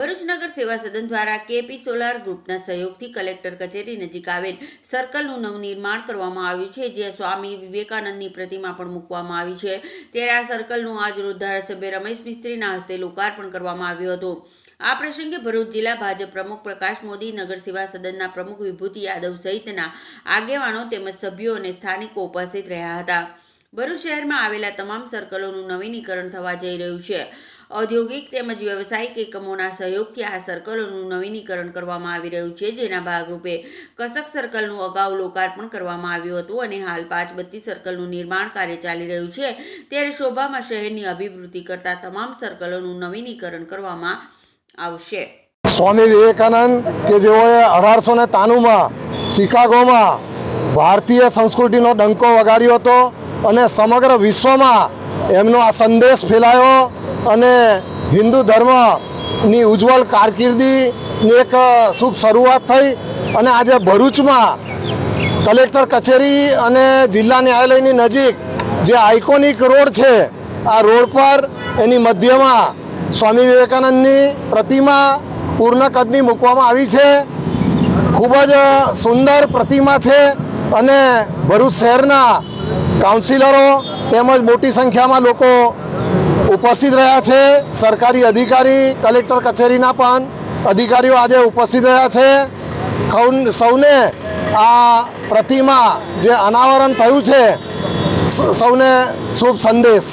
ભરૂચ નગર સેવા સદન દ્વારા કેપી સોલાર ગ્રુપના સહયોગથી કલેક્ટર કચેરી નજીક આવેલ સર્કલનું નવનિર્માણ કરવામાં આવ્યું છે જ્યાં સ્વામી વિવેકાનંદની પ્રતિમા પણ મૂકવામાં આવી છે. ત્યારે આ સર્કલનું આજરોજ ધારાસભ્ય રમેશ મિસ્ત્રીના હસ્તે લોકાર્પણ કરવામાં આવ્યું હતું. આ પ્રસંગે ભરૂચ જિલ્લા ભાજપ પ્રમુખ પ્રકાશ મોદી, નગર સેવા સદનના પ્રમુખ વિભૂતિ યાદવ સહિતના આગેવાનો તેમજ સભ્યો અને સ્થાનિકો ઉપસ્થિત રહ્યા હતા. ભરૂચ શહેરમાં આવેલા તમામ સર્કલોનું નવીનીકરણ થવા જઈ રહ્યું છે. ઔદ્યોગિક તેમજ વ્યવસાયિક એકમોના સહયોગથી આ સર્કલોનું નવીનીકરણ કરવામાં આવી રહ્યું છે, જેના ભાગરૂપે કસક સર્કલનું અગાઉ લોકાર્પણ કરવામાં આવ્યું હતું અને હાલ પાંચ બત્તી સર્કલનું નિર્માણ કાર્ય ચાલી રહ્યું છે. ત્યારે શોભામાં શહેરની અભિવૃદ્ધિ કરતા તમામ સર્કલોનું નવીનીકરણ કરવામાં આવશે. સ્વામી વિવેકાનંદ કે જેઓએ અઢારસો ને તાણુંમાં શિકાગોમાં ભારતીય સંસ્કૃતિનો ડંકો વગાડ્યો હતો અને સમગ્ર વિશ્વમાં એમનો આ સંદેશ ફેલાયો અને હિન્દુ ધર્મની ઉજ્જવળ કારકિર્દીની એક શુભ શરૂઆત થઈ અને આજે ભરૂચમાં કલેક્ટર કચેરી અને જિલ્લા ન્યાયાલયની નજીક જે આઇકોનિક રોડ છે, આ રોડ પર એની મધ્યમાં સ્વામી વિવેકાનંદની પ્રતિમા પૂર્ણ કદની મૂકવામાં આવી છે. ખૂબ જ સુંદર પ્રતિમા છે અને ભરૂચ શહેરના કાઉન્સિલરો તેમજ મોટી સંખ્યામાં લોકો ઉપસ્થિત રહ્યા છે. સરકારી અધિકારી, કલેક્ટર કચેરીના પણ અધિકારીઓ આજે ઉપસ્થિત રહ્યા છે. સૌને આ પ્રતિમા જે અનાવરણ થયું છે સૌને શુભ સંદેશ.